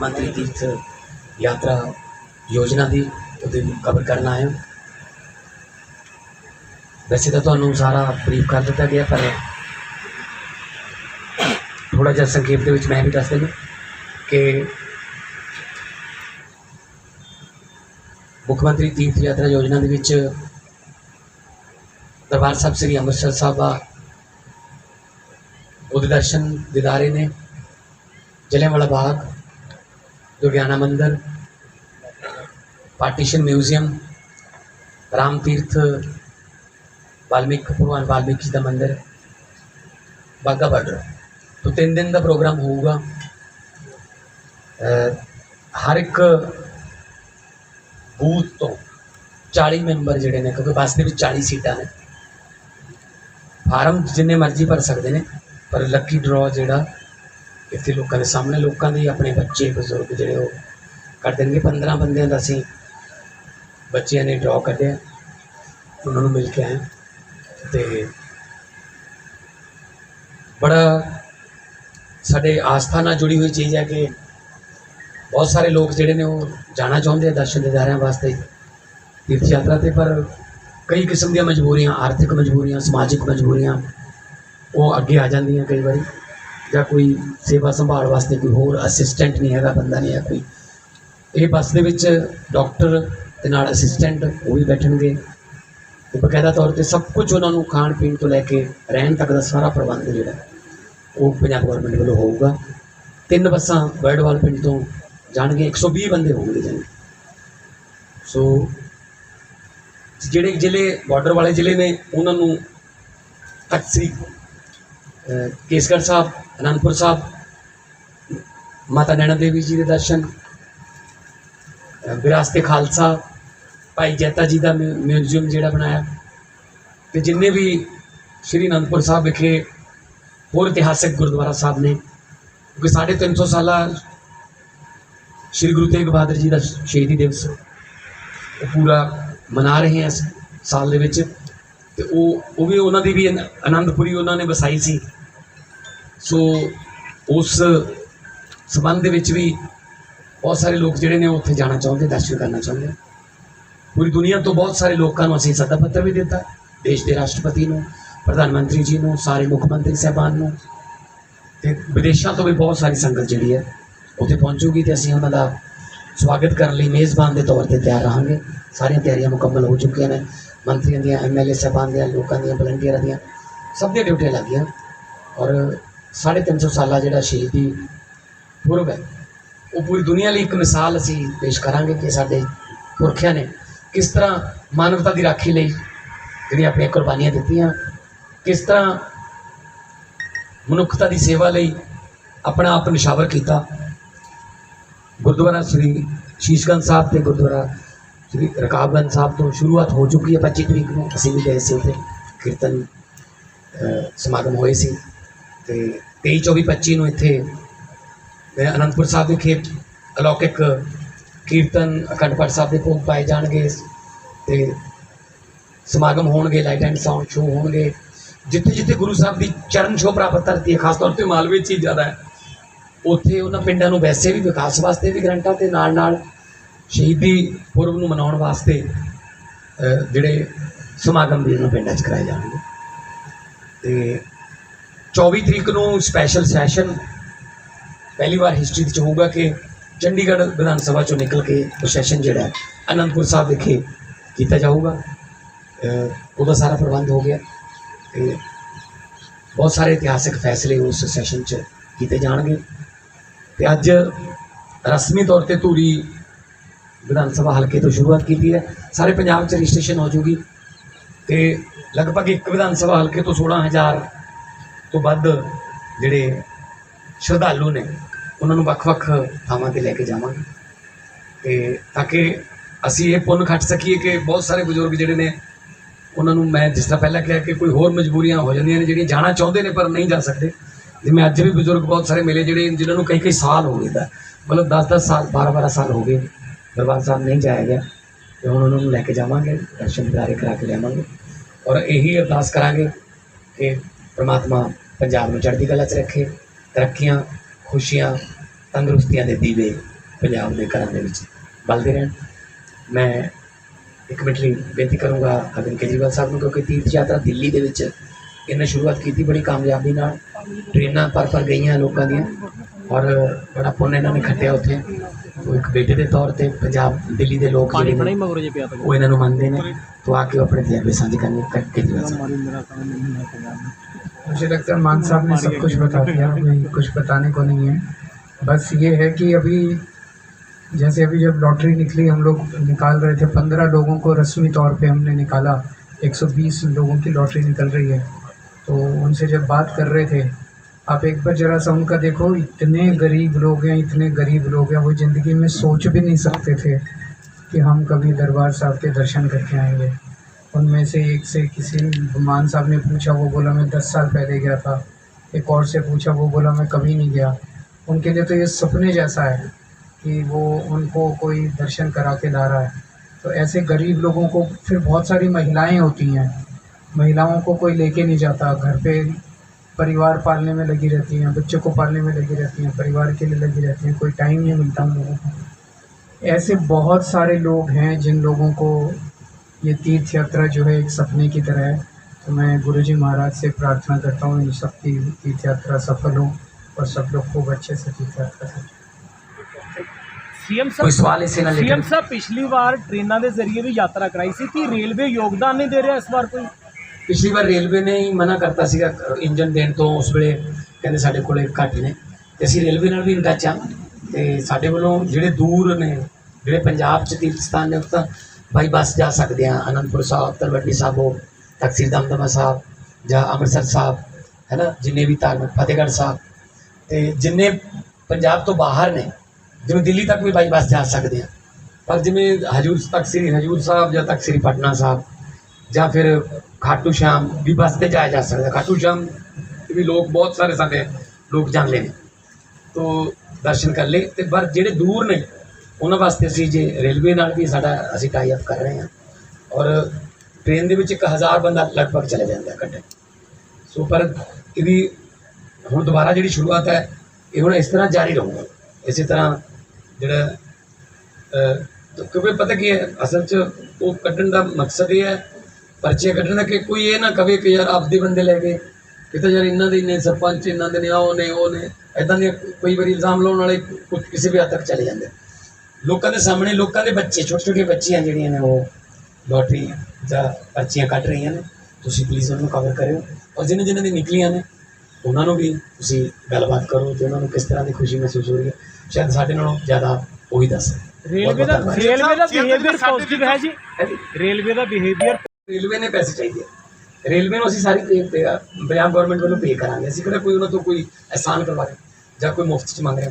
ਮੰਤਰੀ ਤੀਰਥ ਯਾਤਰਾ ਯੋਜਨਾ ਦੀ ਉਹਦੇ ਕਵਰ ਕਰਨ ਆਏ ਹਾਂ। ਵੈਸੇ ਤਾਂ ਤੁਹਾਨੂੰ ਸਾਰਾ ਬਰੀਫ ਕਰ ਦਿੱਤਾ ਗਿਆ, ਪਰ ਥੋੜਾ ਜਿਹਾ ਸੰਖੇਪ ਦੇ ਵਿੱਚ ਮੈਂ ਵੀ ਦੱਸ ਦਿੰਦਾ ਕਿ ਮੁੱਖ ਮੰਤਰੀ ਤੀਰਥ ਯਾਤਰਾ ਯੋਜਨਾ ਦੇ ਵਿੱਚ ਦਰਬਾਰ ਸਾਹਿਬ ਸ੍ਰੀ ਅੰਮ੍ਰਿਤਸਰ ਸਾਹਿਬ ਦਾ ਉਹਦੇ ਦਰਸ਼ਨ ਦਿਦਾਰੇ ਨੇ ਜਲਿਆਂਵਾਲਾ ਬਾਗ ਲੁਧਿਆਣਾ ਮੰਦਿਰ ਪਾਰਟੀਸ਼ਨ ਮਿਊਜ਼ੀਅਮ ਰਾਮ ਤੀਰਥ ਵਾਲਮੀਕ ਭਗਵਾਨ ਵਾਲਮੀਕ ਜੀ ਦਾ ਮੰਦਿਰ ਬਾਗਾ ਬਾਰਡਰ ਤੋਂ ਤਿੰਨ ਦਿਨ ਦਾ ਪ੍ਰੋਗਰਾਮ ਹੋਊਗਾ ਹਰ ਇੱਕ ਬੂਥ ਤੋਂ 40 ਮੈਂਬਰ ਜਿਹੜੇ ਨੇ ਕਿਉਂਕਿ ਬੱਸ ਦੇ ਵਿੱਚ 40 ਸੀਟਾਂ ਨੇ ਫਾਰਮ ਜਿੰਨੇ ਮਰਜ਼ੀ ਭਰ ਸਕਦੇ ਨੇ ਪਰ ਲੱਕੀ ਡਰਾਅ ਜਿਹੜਾ ਇੱਥੇ ਲੋਕਾਂ ਦੇ ਸਾਹਮਣੇ ਲੋਕਾਂ ਦੇ ਆਪਣੇ ਬੱਚੇ, ਬਜ਼ੁਰਗ ਜਿਹੜੇ ਉਹ ਕਰ ਦੇਣਗੇ। 15 ਬੰਦਿਆਂ ਦਾ ਅਸੀਂ ਬੱਚਿਆਂ ਨੇ ਡਰਾਅ ਕੱਢਿਆ। ਉਹਨਾਂ ਨੂੰ ਮਿਲ ਕੇ ਆਏ। ਤੇ ਬੜਾ ਸਾਡੇ ਆਸਥਾ ਨਾਲ ਜੁੜੀ ਹੋਈ ਚੀਜ਼ ਹੈ ਕਿ ਬਹੁਤ ਸਾਰੇ ਲੋਕ ਜਿਹੜੇ ਨੇ ਉਹ ਜਾਣਾ ਚਾਹੁੰਦੇ ਆ ਦਰਸ਼ਨ ਦਿਦਾਰਿਆਂ ਵਾਸਤੇ ਤੀਰਥ ਯਾਤਰਾ ਤੇ, ਪਰ ਕਈ ਕਿਸਮ ਦੀਆਂ ਮਜਬੂਰੀਆਂ, ਆਰਥਿਕ ਮਜਬੂਰੀਆਂ, ਸਮਾਜਿਕ ਮਜਬੂਰੀਆਂ ਉਹ ਅੱਗੇ ਆ ਜਾਂਦੀਆਂ ਕਈ ਵਾਰੀ। ਜਾਂ ਕੋਈ ਸੇਵਾ ਸੰਭਾਲ ਵਾਸਤੇ ਕੋਈ ਹੋਰ ਅਸਿਸਟੈਂਟ ਨਹੀਂ ਹੈਗਾ, ਬੰਦਾ ਨਹੀਂ ਹੈ ਕੋਈ। ਇਹ ਬੱਸ ਦੇ ਵਿੱਚ ਡਾਕਟਰ ਤੇ ਨਾਲ ਅਸਿਸਟੈਂਟ ਉਹ ਵੀ ਬੈਠਣਗੇ। ਤੇ ਬਕਾਇਦਾ ਤੌਰ ਤੇ ਸਭ ਕੁਝ ਉਹਨਾਂ ਨੂੰ ਖਾਣ ਪੀਣ ਤੋਂ ਲੈ ਕੇ ਰਹਿਣ ਤੱਕ ਦਾ ਸਾਰਾ ਪ੍ਰਬੰਧ ਜਿਹੜਾ, ਉਹ ਪੰਜਾਬ ਗਵਰਨਮੈਂਟ ਵੱਲੋਂ ਹੋਊਗਾ। ਤਿੰਨ ਬੱਸਾਂ ਵਰਡਵਾਲ ਪਿੰਡ ਤੋਂ ਜਾਣਗੇ 120 ਬੰਦੇ ਹੋਣਗੇ ਜਾਣੀ। ਸੋ ਜਿਹੜੇ ਜ਼ਿਲ੍ਹੇ ਬਾਰਡਰ ਵਾਲੇ ਜ਼ਿਲ੍ਹੇ ਨੇ, ਉਹਨਾਂ ਨੂੰ ਤਖਤ ਕੇਸਗੜ੍ਹ ਸਾਹਿਬ ਅਨੰਦਪੁਰ ਸਾਹਿਬ ਮਾਤਾ ਨੈਣਾ ਦੇਵੀ ਜੀ ਦੇ ਦਰਸ਼ਨ ਅਹ, ਵਿਰਾਸਤ ਖਾਲਸਾ ਭਾਈ ਜੈਤਾ ਜੀ ਦਾ ਮਿਊ- ਮਿਊਜ਼ੀਅਮ ਜਿਹੜਾ ਬਣਾਇਆ। ਤੇ ਜਿੰਨੇ ਵੀ ਸ਼੍ਰੀ ਅਨੰਦਪੁਰ ਸਾਹਿਬ ਵਿਖੇ ਹੋਰ ਇਤਿਹਾਸਕ ਗੁਰਦੁਆਰਾ ਸਾਹਿਬ ਨੇ ਕਿਉਂਕਿ ਸਾਢੇ ਤਿੰਨ ਸੌ ਸਾਲਾ ਸ਼੍ਰੀ ਗੁਰੂ ਤੇਗ ਬਹਾਦਰ ਜੀ ਦਾ ਸ਼ਹੀਦੀ ਦਿਵਸ ਉਹ ਪੂਰਾ ਮਨਾ ਰਹੇ ਹਾਂ ਇਸ ਸਾਲ ਦੇ ਵਿੱਚ। ਤੇ ਉਹ ਉਹ ਵੀ ਉਹਨਾਂ ਦੀ ਵੀ ਅਨ- ਆਨੰਦਪੁਰੀ ਉਹਨਾਂ ਨੇ ਵਸਾਈ ਸੀ। ਸੋ ਉਸ ਸਬੰਧ ਦੇ ਵਿੱਚ ਵੀ ਬਹੁਤ ਸਾਰੇ ਲੋਕ ਜਿਹੜੇ ਨੇ ਉਹ ਉੱਥੇ ਜਾਣਾ ਚਾਹੁੰਦੇ, ਦਰਸ਼ਨ ਕਰਨਾ ਚਾਹੁੰਦੇ। ਪੂਰੀ ਦੁਨੀਆ ਤੋਂ ਬਹੁਤ ਸਾਰੇ ਲੋਕਾਂ ਨੂੰ ਅਸੀਂ ਸੱਦਾ ਪੱਤਰ ਵੀ ਦਿੱਤਾ, ਦੇਸ਼ ਦੇ ਰਾਸ਼ਟਰਪਤੀ ਨੂੰ, ਪ੍ਰਧਾਨ ਮੰਤਰੀ ਜੀ ਨੂੰ, ਸਾਰੇ ਮੁੱਖ ਮੰਤਰੀ ਸਾਹਿਬਾਨ ਨੂੰ ਤੇ ਵਿਦੇਸ਼ਾਂ ਤੋਂ ਵੀ ਬਹੁਤ ਸਾਰੀ ਸੰਗਤ ਜਿਹੜੀ ਹੈ ਉੱਥੇ ਪਹੁੰਚੂਗੀ ਤੇ ਅਸੀਂ ਉਹਨਾਂ ਦਾ ਸਵਾਗਤ ਕਰਨ ਲਈ ਮੇਜ਼ਬਾਨ ਦੇ ਤੌਰ ਤੇ ਤਿਆਰ ਰਹਾਂਗੇ। ਸਾਰੀਆਂ ਤਿਆਰੀਆਂ ਮੁਕੰਮਲ ਹੋ ਚੁੱਕੀਆਂ ਨੇ, ਮੰਤਰੀਆਂ ਦੀਆਂ ਐਮਐਲਏ ਸਾਹਿਬਾਨ ਦੀਆਂ, ਲੋਕਾਂ ਦੀਆਂ ਵਲੰਟੀਅਰਾਂ ਦੀਆਂ, ਸਭ ਦੀਆਂ ਡਿਊਟੀਆਂ ਲੱਗੀਆਂ ਔਰ 350 ਸਾਲਾ ਜਿਹੜਾ ਸ਼ਹੀਦੀ ਪੁਰਬ ਹੈ, ਉਹ ਪੂਰੀ ਦੁਨੀਆ ਲਈ ਇੱਕ ਮਿਸਾਲ ਅਸੀਂ ਪੇਸ਼ ਕਰਾਂਗੇ ਕਿ ਸਾਡੇ ਪੁਰਖਿਆਂ ਨੇ ਕਿਸ ਤਰ੍ਹਾਂ ਮਾਨਵਤਾ ਦੀ ਰਾਖੀ ਲਈ ਜਿਹੜੀਆਂ ਆਪਣੀਆਂ ਕੁਰਬਾਨੀਆਂ ਦਿੱਤੀਆਂ, ਕਿਸ ਤਰ੍ਹਾਂ ਮਨੁੱਖਤਾ ਦੀ ਸੇਵਾ ਲਈ ਆਪਣਾ ਆਪ ਨਿਸ਼ਾਵਰ ਕੀਤਾ। ਗੁਰਦੁਆਰਾ ਸ੍ਰੀ ਸ਼ੀਸ਼ਗੰਜ ਸਾਹਿਬ ਤੇ ਗੁਰਦੁਆਰਾ ਸ੍ਰੀ ਰਕਾਬਗੰਜ ਸਾਹਿਬ ਤੋਂ ਸ਼ੁਰੂਆਤ ਹੋ ਚੁੱਕੀ ਹੈ। 25 ਤਰੀਕ ਨੂੰ ਅਸੀਂ ਵੀ ਗਏ ਸੀ ਉੱਥੇ, ਕੀਰਤਨ ਸਮਾਗਮ ਹੋਏ ਸੀ। ਤੇ 23 24 25 ਨੂੰ ਇੱਥੇ ਅ, ਅਨੰਦਪੁਰ ਸਾਹਿਬ ਵਿਖੇ ਅਲੌਕਿਕ ਕੀਰਤਨ ਅਖੰਡ ਪਾਠ ਸਾਹਿਬ ਦੇ ਭੋਗ ਪਾਏ ਜਾਣਗੇ। ਤੇ ਸਮਾਗਮ ਹੋਣਗੇ ਲਾਈਟ ਐਂਡ ਸਾਊਂਡ ਸ਼ੋਅ ਹੋਣਗੇ। ਜਿੱਥੇ ਜਿੱਥੇ ਗੁਰੂ ਸਾਹਿਬ ਦੀ ਚਰਨ ਛੋਹ ਪ੍ਰਾਪਤ ਧਰਤੀ ਹੈ ਖਾਸ ਤੌਰ ਤੇ ਮਾਲਵੇ 'ਚ ਹੀ ਜ਼ਿਆਦਾ ਹੈ ਉੱਥੇ ਉਹਨਾਂ ਪਿੰਡਾਂ ਨੂੰ ਵੈਸੇ ਵੀ ਵਿਕਾਸ ਵਾਸਤੇ ਵੀ ਗਰੰਟਾਂ ਤੇ ਨਾਲ ਨਾਲ ਸ਼ਹੀਦੀ ਪੁਰਬ ਨੂੰ ਮਨਾਉਣ ਵਾਸਤੇ ਜਿਹੜੇ ਸਮਾਗਮ ਵੀ ਉਹਨਾਂ ਪਿੰਡਾਂ 'ਚ ਕਰਾਏ ਜਾਣਗੇ। ਤੇ 24 ਤਰੀਕ ਨੂੰ ਸਪੈਸ਼ਲ ਸੈਸ਼ਨ ਪਹਿਲੀ ਵਾਰ ਹਿਸਟਰੀ ਵਿੱਚ ਹੋਊਗਾ ਕਿ ਚੰਡੀਗੜ੍ਹ ਵਿਧਾਨ ਸਭਾ ਚੋਂ ਨਿਕਲ ਕੇ ਉਹ ਸੈਸ਼ਨ ਜਿਹੜਾ ਅਨੰਦਪੁਰ ਸਾਹਿਬ ਵਿਖੇ ਕੀਤਾ ਜਾਊਗਾ ਉਹਦਾ ਸਾਰਾ ਪ੍ਰਬੰਧ ਹੋ ਗਿਆ ਤੇ ਬਹੁਤ ਸਾਰੇ ਇਤਿਹਾਸਿਕ ਫੈਸਲੇ ਉਸ ਸੈਸ਼ਨ 'ਚ ਕੀਤੇ ਜਾਣਗੇ ਤੇ ਅੱਜ ਰਸਮੀ ਤੌਰ ਤੇ ਧੂਰੀ ਵਿਧਾਨ ਸਭਾ ਹਲਕੇ ਤੋਂ ਸ਼ੁਰੂਆਤ ਕੀਤੀ ਹੈ ਸਾਰੇ ਪੰਜਾਬ 'ਚ ਰਜਿਸਟ੍ਰੇਸ਼ਨ ਹੋ ਜੂਗੀ ਤੇ ਲਗਭਗ ਇੱਕ ਵਿਧਾਨ ਸਭਾ ਹਲਕੇ ਤੋਂ 16000 ਤੋਂ ਵੱਧ ਜਿਹੜੇ ਸ਼ਰਧਾਲੂ ਨੇ, ਉਹਨਾਂ ਨੂੰ ਵੱਖ-ਵੱਖ ਥਾਵਾਂ ਤੇ ਲੈ ਕੇ ਜਾਵਾਂਗੇ। ਤੇ ਤਾਂ ਕਿ ਅਸੀਂ ਇਹ ਪੁੰਨ ਖੱਟ ਸਕੀਏ ਕਿ ਬਹੁਤ ਸਾਰੇ ਬਜ਼ੁਰਗ ਜਿਹੜੇ ਨੇ, ਉਹਨਾਂ ਨੂੰ ਮੈਂ ਜਿਸ ਤਰ੍ਹਾਂ ਪਹਿਲਾਂ ਕਿਹਾ ਕਿ ਕੋਈ ਹੋਰ ਮਜਬੂਰੀਆਂ ਹੋ ਜਾਂਦੀਆਂ ਨੇ, ਜਿਹੜੀਆਂ ਜਾਣਾ ਚਾਹੁੰਦੇ ਨੇ ਪਰ ਨਹੀਂ ਜਾ ਸਕਦੇ। ਜਿਵੇਂ ਅੱਜ ਵੀ ਬਜ਼ੁਰਗ ਬਹੁਤ ਸਾਰੇ ਮਿਲੇ ਜਿਹੜੇ ਜਿਨ੍ਹਾਂ ਨੂੰ ਕਈ ਕਈ ਸਾਲ ਹੋ ਗਏ ਦਾ, ਮਤਲਬ 10-10 ਸਾਲ 12-12 ਸਾਲ ਹੋ ਗਏ ਦਰਬਾਰ ਸਾਹਿਬ ਨਹੀਂ ਜਾਇਆ ਗਿਆ। ਤੇ ਹੁਣ ਉਹਨਾਂ ਨੂੰ ਲੈ ਕੇ ਜਾਵਾਂਗੇ, ਦਰਸ਼ਨ ਦਿਦਾਰੇ ਕਰਾ ਕੇ ਲਿਆਵਾਂਗੇ। ਔਰ ਇਹੀ ਅਰਦਾਸ ਕਰਾਂਗੇ ਕਿ ਪ੍ਰਮਾਤਮਾ ਪੰਜਾਬ ਨੂੰ ਚੜ੍ਹਦੀ ਕਲਾ 'ਚ ਰੱਖੇ ਤਰੱਕੀਆਂ ਖੁਸ਼ੀਆਂ ਤੰਦਰੁਸਤੀਆਂ ਦੇ ਦੀਵੇ ਪੰਜਾਬ ਦੇ ਘਰਾਂ ਦੇ ਵਿੱਚ ਬਲਦੇ ਰਹਿਣ। ਮੈਂ ਇੱਕ ਮਿੰਟ ਲਈ ਬੇਨਤੀ ਕਰੂੰਗਾ ਅਰਵਿੰਦ ਕੇਜਰੀਵਾਲ ਸਾਹਿਬ ਨੂੰ ਕਿਉਂਕਿ ਤੀਰਥ ਯਾਤਰਾ ਦਿੱਲੀ ਦੇ ਵਿੱਚ ਇਹਨੇ ਸ਼ੁਰੂਆਤ ਕੀਤੀ ਬੜੀ ਕਾਮਯਾਬੀ ਨਾਲ। ਟ੍ਰੇਨਾਂ ਪਰ ਪਰ ਗਈਆਂ ਲੋਕਾਂ ਦੀਆਂ ਔਰ ਬੜਾ ਪੁੰਨ ਇਹਨਾਂ ਨੇ ਖੱਟਿਆ ਉੱਥੇ। ਉਹ ਇੱਕ ਬੇਟੇ ਦੇ ਤੌਰ ਤੇ ਪੰਜਾਬ ਦਿੱਲੀ ਦੇ ਲੋਕ ਜਿਹੜੇ ਨੇ, ਮਗਰੋਂ ਜੇ ਪਿਆ ਤਾਂ। ਉਹ ਇਹਨਾਂ ਨੂੰ ਮੰਨਦੇ ਨੇ। ਤੋਂ ਆ ਕੇ ਉਹ ਆਪਣੇ ਤਜਰਬੇ ਸਾਂਝੇ ਕਰਨੇ ਕਰ ਕੇਜਰੀਵਾਲ ਸਾਹਿਬ। मुझे लगता है मान साहब ने सब कुछ बता दिया, कोई कुछ बताने को नहीं है। बस ये है कि अभी जैसे अभी जब लॉटरी निकली, हम लोग निकाल रहे थे, पंद्रह लोगों को रस्मी तौर पे हमने निकाला। 120 लोगों की लॉटरी निकल रही है। तो उनसे जब बात कर रहे थे, आप एक बार ज़रा सा उनका देखो, इतने गरीब लोग हैं, इतने गरीब लोग हैं, वो ज़िंदगी में सोच भी नहीं सकते थे कि हम कभी दरबार साहब के दर्शन करके आएँगे। उनमें से एक से किसी मान साहब ने पूछा, वो बोला, मैं दस साल पहले गया था। एक और से पूछा, वो बोला, मैं कभी नहीं गया। उनके लिए तो ये सपने जैसा है कि वो उनको कोई दर्शन करा के ला रहा है। तो ऐसे गरीब लोगों को फिर बहुत सारी महिलाएँ होती हैं। महिलाओं को कोई लेके नहीं जाता। घर पे परिवार पालने में लगी रहती हैं, बच्चों को पालने में लगी रहती हैं, परिवार के लिए लगी रहती हैं, कोई टाइम नहीं मिलता उन लोगों को। ऐसे बहुत सारे लोग हैं जिन लोगों को ये तीर्थ यात्रा जो है एक सपने की तरह है तो मैं गुरु जी महाराज से प्रार्थना करता हूँ इन सब की तीर्थ यात्रा सफल हो और सब लोग खूब अच्छे से तीर्थ यात्रा करें ਸੀਐਮ ਕੋਈ ਸਵਾਲ ਇਸੇ ਨਾਲ ਸੀਐਮ ਰਿਲੇਟਡ ਸਾਹਿਬ ਪਿਛਲੀ ਵਾਰ ਟ੍ਰੇਨਾਂ ਦੇ ਜ਼ਰੀਏ ਵੀ ਯਾਤਰਾ ਕਰਾਈ ਸੀ ਕਿ ਰੇਲਵੇ ਯੋਗਦਾਨ ਨਹੀਂ ਦੇ ਰਿਹਾ ਇਸ ਵਾਰ ਕੋਈ ਪਿਛਲੀ ਵਾਰ ਰੇਲਵੇ ਨੇ ਹੀ ਮਨਾ ਕਰਤਾ ਸੀਗਾ ਇੰਜਨ ਦੇਣ ਤੋਂ ਉਸ ਵੇਲੇ ਕਹਿੰਦੇ ਸਾਡੇ ਕੋਲੇ ਘੱਟ ਨੇ ਤੇ ਅਸੀਂ ਰੇਲਵੇ ਨਾਲ ਵੀ ਇਨ ਟੱਚ ਹਾਂ ਤੇ ਸਾਡੇ ਵੱਲੋਂ ਜਿਹੜੇ ਦੂਰ ਨੇ ਜਿਹੜੇ ਪੰਜਾਬ ਚ ਤੀਰਥ ਸਥਾਨ ਨੇ ਉੱਥੇ ਤਾਂ ਬਾਈ ਬੱਸ ਜਾ ਸਕਦੇ ਆ ਅਨੰਦਪੁਰ ਸਾਹਿਬ, ਤਲਵੰਡੀ ਸਾਬੋ ਤਖਸੀਰ ਦਮਦਮਾ ਸਾਹਿਬ ਜਾਂ ਅੰਮ੍ਰਿਤਸਰ ਸਾਹਿਬ, ਹੈ ਨਾ, ਜਿੰਨੇ ਵੀ ਧਾਰਮਿਕ ਫਤਿਹਗੜ੍ਹ ਸਾਹਿਬ। ਤੇ ਜਿੰਨੇ ਪੰਜਾਬ ਤੋਂ ਬਾਹਰ ਨੇ, ਜਿਵੇਂ ਦਿੱਲੀ ਤੱਕ ਵੀ ਬਾਈ ਬੱਸ ਜਾ ਸਕਦੇ ਆ ਪਰ ਜਿਵੇਂ ਹਜੂਰ ਤੱਕ ਸ੍ਰੀ ਹਜੂਰ ਸਾਹਿਬ ਜਾਂ ਤੱਕ ਸ੍ਰੀ ਪਟਨਾ ਸਾਹਿਬ, ਜਾਂ ਫਿਰ ਖਾਟੂ ਸ਼ਾਮ, ਵੀ ਬੱਸ ਤੇ ਜਾਇਆ ਜਾ ਸਕਦਾ। ਖਾਟੂ ਸ਼ਾਮ ਵੀ ਲੋਕ ਬਹੁਤ ਸਾਰੇ ਸਾਡੇ ਲੋਕ ਜਾਂਦੇ ਨੇ। ਤੋ ਦਰਸ਼ਨ ਕਰ ਲਏ ਤੇ ਪਰ ਜਿਹੜੇ ਦੂਰ ਨੇ ਉਹਨਾਂ ਵਾਸਤੇ ਅਸੀਂ ਜੇ ਰੇਲਵੇ ਨਾਲ ਵੀ ਸਾਡਾ ਅਸੀਂ ਟਾਈ ਅਪ ਕਰ ਰਹੇ ਹਾਂ ਔਰ ਟ੍ਰੇਨ ਦੇ ਵਿੱਚ 1000 ਬੰਦਾ ਲਗਭਗ ਚਲੇ ਜਾਂਦਾ ਹੈ ਘੰਟੇ। ਸੋ ਪਰ ਇਹਦੀ ਹੁਣ ਦੁਬਾਰਾ ਜਿਹੜੀ ਸ਼ੁਰੂਆਤ ਹੈ, ਇਹ ਹੁਣ ਇਸ ਤਰ੍ਹਾਂ ਜਾਰੀ ਰਹੂਗਾ। ਇਸੇ ਤਰ੍ਹਾਂ ਜਿਹੜਾ ਕਿਉਂਕਿ ਪਤਾ ਕੀ ਹੈ, ਅਸਲ 'ਚ ਉਹ ਕੱਢਣ ਦਾ ਮਕਸਦ ਇਹ ਹੈ, ਪਰਚੇ ਕੱਢਣ ਦਾ ਕਿ ਕੋਈ ਇਹ ਨਾ ਕਵੇ ਕਿ ਯਾਰ ਆਪਦੇ ਬੰਦੇ ਲੈ ਗਏ ਕਿਤੇ ਯਾਰ ਇਹਨਾਂ ਦੇ ਨੇ ਸਰਪੰਚ, ਇਹਨਾਂ ਦੇ ਨੇ ਉਹ ਨੇ ਉਹ ਨੇ ਐਦਾਂ ਦੇ ਕਈ ਵਾਰੀ ਇਲਜ਼ਾਮ ਲਾਉਣ ਵਾਲੇ ਕੁਝ ਕਿਸੇ ਵੀ ਹੱਦ ਤੱਕ ਚਲੇ ਜਾਂਦੇ। ਲੋਕਾਂ ਦੇ ਸਾਹਮਣੇ ਲੋਕਾਂ ਦੇ ਬੱਚੇ ਛੋਟੇ ਛੋਟੇ ਬੱਚੀਆਂ ਜਿਹੜੀਆਂ ਨੇ ਉਹ ਲੋਟਰੀ ਜਾਂ ਪਰਚੀਆਂ ਕੱਢ ਰਹੀਆਂ ਨੇ। ਤੁਸੀਂ ਪਲੀਜ਼ ਉਹਨੂੰ ਕਵਰ ਕਰਿਓ। ਔਰ ਜਿਹਨਾਂ ਜਿਹਨਾਂ ਦੀ ਨਿਕਲੀਆਂ ਨੇ ਉਹਨਾਂ ਨੂੰ ਵੀ ਤੁਸੀਂ ਗੱਲਬਾਤ ਕਰੋ ਤੇ ਉਹਨਾਂ ਨੂੰ ਕਿਸ ਤਰ੍ਹਾਂ ਦੀ ਖੁਸ਼ੀ ਮਹਿਸੂਸ ਹੋ ਰਹੀ ਹੈ। ਸ਼ਾਇਦ ਸਾਡੇ ਨਾਲੋਂ ਜ਼ਿਆਦਾ ਉਹੀ ਦੱਸ ਰੇਲਵੇ ਦਾ। ਰੇਲਵੇ ਦਾ ਬਿਹੇਵੀਅਰ ਸਾਡੇ ਪੋਜ਼ਿਟਿਵ ਹੈ ਜੀ। ਰੇਲਵੇ ਦਾ ਬਿਹੇਵੀਅਰ ਰੇਲਵੇ ਨੇ ਪੈਸੇ ਚਾਹੀਦੇ ਆ। ਰੇਲਵੇ ਨੂੰ ਅਸੀਂ ਸਾਰੀ ਪੰਜਾਬ ਗਵਰਨਮੈਂਟ ਵੱਲੋਂ ਪੇ ਕਰਾਂਗੇ। ਅਸੀਂ ਕਿਹੜਾ ਕੋਈ ਉਹਨਾਂ ਤੋਂ ਕੋਈ ਅਹਿਸਾਨ ਕਰਵਾ ਰਹੇ। ਜਾਂ ਕੋਈ ਮੁਫਤ ਚ ਮੰਗ ਰਿਹਾ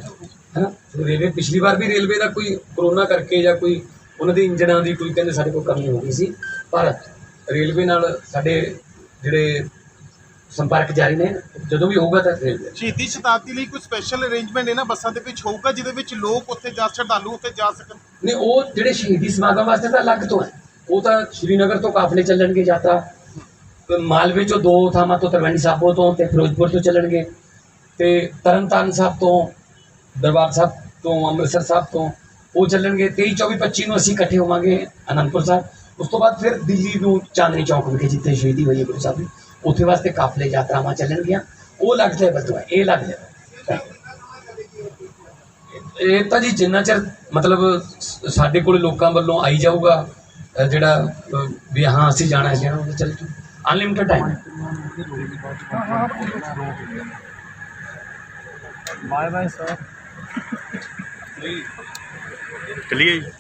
ਹੈ ਨਾ ਰੇਲਵੇ ਪਿਛਲੀ ਵਾਰ ਵੀ ਰੇਲਵੇ ਦਾ ਕੋਈ ਕਰੋਨਾ ਕਰਕੇ ਜਾਂ ਕੋਈ ਉਹਨਾਂ ਦੇ ਇੰਜਣਾਂ ਦੀ ਕੋਈ ਕਹਿੰਦੇ ਸਾਡੇ ਕੋਲ ਕਮੀ ਹੋ ਗਈ ਸੀ। ਪਰ ਰੇਲਵੇ ਨਾਲ ਸਾਡੇ ਜਿਹੜੇ ਸੰਪਰਕ ਜਾਰੀ ਨੇ ਜਦੋਂ ਵੀ ਹੋਊਗਾ ਤਾਂ ਰੇਲਵੇ। ਸ਼ਹੀਦੀ ਸ਼ਤਾਬਦੀ ਲਈ ਕੋਈ ਸਪੈਸ਼ਲ ਅਰੇਂਜਮੈਂਟ ਇਹਨਾਂ ਬੱਸਾਂ ਦੇ ਵਿੱਚ ਹੋਊਗਾ ਜਿਹਦੇ ਵਿੱਚ ਲੋਕ ਉੱਥੇ ਜਾ ਸ਼ਰਧਾਲੂ ਉੱਥੇ ਜਾ ਸਕਣ? ਨਹੀਂ ਉਹ ਜਿਹੜੇ ਸ਼ਹੀਦੀ ਸਮਾਗਮ ਵਾਸਤੇ ਤਾਂ ਅਲੱਗ ਤੋਂ ਹੈ। ਉਹ ਤਾਂ ਸ਼੍ਰੀਨਗਰ ਤੋਂ ਕਾਫਲੇ ਚੱਲਣਗੇ ਯਾਤਰਾ। ਮਾਲਵੇ ਚੋਂ ਦੋ ਥਾਵਾਂ ਤੋਂ ਤਲਵੰਡੀ ਸਾਬੋ ਤੋਂ ਤੇ ਫਿਰੋਜ਼ਪੁਰ ਤੋਂ ਚੱਲਣਗੇ। ਤੇ ਤਰਨਤਾਰਨ ਸਾਹਿਬ ਤੋਂ, ਦਰਬਾਰ ਸਾਹਿਬ ਤੋਂ, ਅੰਮ੍ਰਿਤਸਰ ਸਾਹਿਬ ਤੋਂ ਉਹ ਚੱਲਣਗੇ। 23 24 25 ਨੂੰ ਅਸੀਂ ਇਕੱਠੇ ਹੋਵਾਂਗੇ ਅਨੰਦਪੁਰ ਸਾਹਿਬ। ਉਸ ਤੋਂ ਬਾਅਦ ਫਿਰ ਦਿੱਲੀ ਨੂੰ ਚਾਂਦਨੀ ਚੌਕ ਵਿਖੇ ਜਿੱਥੇ ਸ਼ਹੀਦੀ ਹੋਈ ਹੈ ਗੁਰੂ ਸਾਹਿਬ ਦੀ, ਉੱਥੇ ਵਾਸਤੇ ਕਾਫਲੇ ਯਾਤਰਾਵਾਂ ਚੱਲਣਗੀਆਂ। ਉਹ ਲੱਗ ਜਾਏ ਬੱਦੂ ਇਹ ਲੱਗ ਜਾਏ ਇਹ ਤਾਂ ਜੀ ਜਿੰਨਾ ਚਿਰ ਮਤਲਬ ਸਾਡੇ ਕੋਲ ਲੋਕਾਂ ਵੱਲੋਂ ਆਈ ਜਾਊਗਾ ਜਿਹੜਾ ਵੀ ਹਾਂ, ਅਸੀਂ ਜਾਣਾ ਹੈ ਜਾਣਾ, ਉਹ ਚੱਲ ਅਨਲਿਮਿਟਡ ਟਾਈਮ ਹੈ। ਬਾਏ ਬਾਏ ਸਰ ਚਲਿਏ ਜੀ।